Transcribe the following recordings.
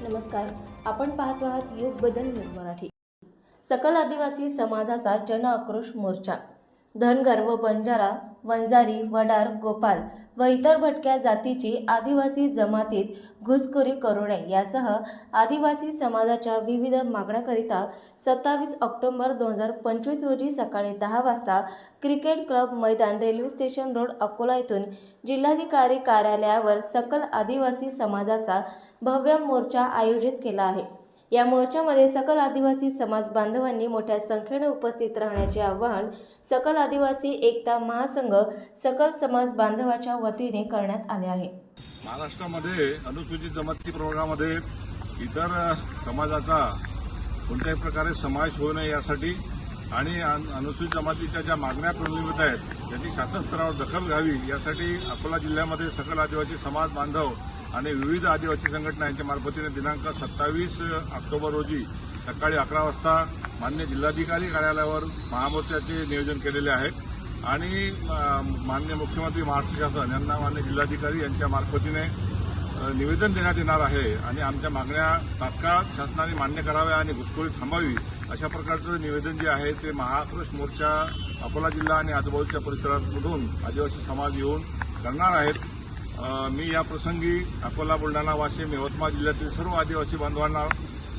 नमस्कार. आपण पाहतो आहात युग बदल न्यूज मराठी. सकल आदिवासी समाजाचा जन आक्रोश मोर्चा. धनगर व बंजारा वंजारी वडार गोपाल व इतर भटक्या जातीची आदिवासी जमातीत घुसखोरी करू नये. यासह आदिवासी समाजाच्या विविध मागण्याकरिता सत्तावीस ऑक्टोबर दोन हजार पंचवीस रोजी सकाळी दहा वाजता क्रिकेट क्लब मैदान रेल्वे स्टेशन रोड अकोला येथून जिल्हाधिकारी कार्यालयावर सकल आदिवासी समाजाचा भव्य मोर्चा आयोजित केला आहे. या मोर्चामध्ये सकल आदिवासी समाज बांधवांनी मोठ्या संख्येने उपस्थित राहण्याचे आवाहन सकल आदिवासी एकता महासंघ सकल समाज बांधवाच्या वतीने करण्यात आले आहे. महाराष्ट्रामध्ये अनुसूचित जमाती प्रवर्गामध्ये इतर समाजाचा कोणत्याही प्रकारे समावेश होऊ नये यासाठी आणि अन- अनुसूचित जमातीच्या ज्या मागण्या प्रलंबित आहेत त्याची शासन स्तरावर दखल घ्यावी यासाठी अकोला जिल्ह्यामध्ये सकल आदिवासी समाज बांधव आणि विविध आदिवासी संघटना यांच्या मार्फतीने दिनांक सत्तावीस ऑक्टोबर रोजी सकाळी अकरा वाजता मान्य जिल्हाधिकारी कार्यालयावर महामोर्चाचे नियोजन केलेले आहे. आणि मान्य मुख्यमंत्री महाराष्ट्र शासन यांना मान्य जिल्हाधिकारी यांच्या मार्फतीने निवेदन देण्यात येणार आहे आणि आमच्या मागण्या तात्काळ शासनाने मान्य कराव्या आणि घुसखोरी थांबावी अशा प्रकारचं निवेदन जे आहे ते महापुरुष मोर्चा अकोला जिल्हा आणि आजूबाजूच्या परिसरातमधून आदिवासी समाज येऊन करणार आहेत. मी या प्रसंगी अकोला बुलढाणा वाशिम यवतमाळ जिल्ह्यातील सर्व आदिवासी बांधवांना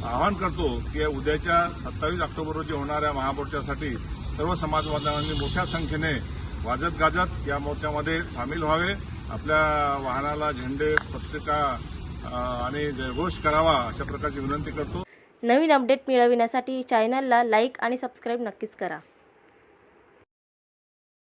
आवाहन करतो की उद्याच्या सत्तावीस ऑक्टोबर रोजी होणाऱ्या महामोर्चासाठी सर्व समाज बांधवांनी मोठ्या संख्येने वाजत गाजत या मोर्चामध्ये सामील व्हावे. आपल्या वाहनाला झेंडे पत्रिका आणि जयघोष करावा अशा प्रकारची विनंती करतो. नवीन अपडेट मिळविण्यासाठी चॅनलला लाईक आणि सबस्क्राईब नक्कीच करा.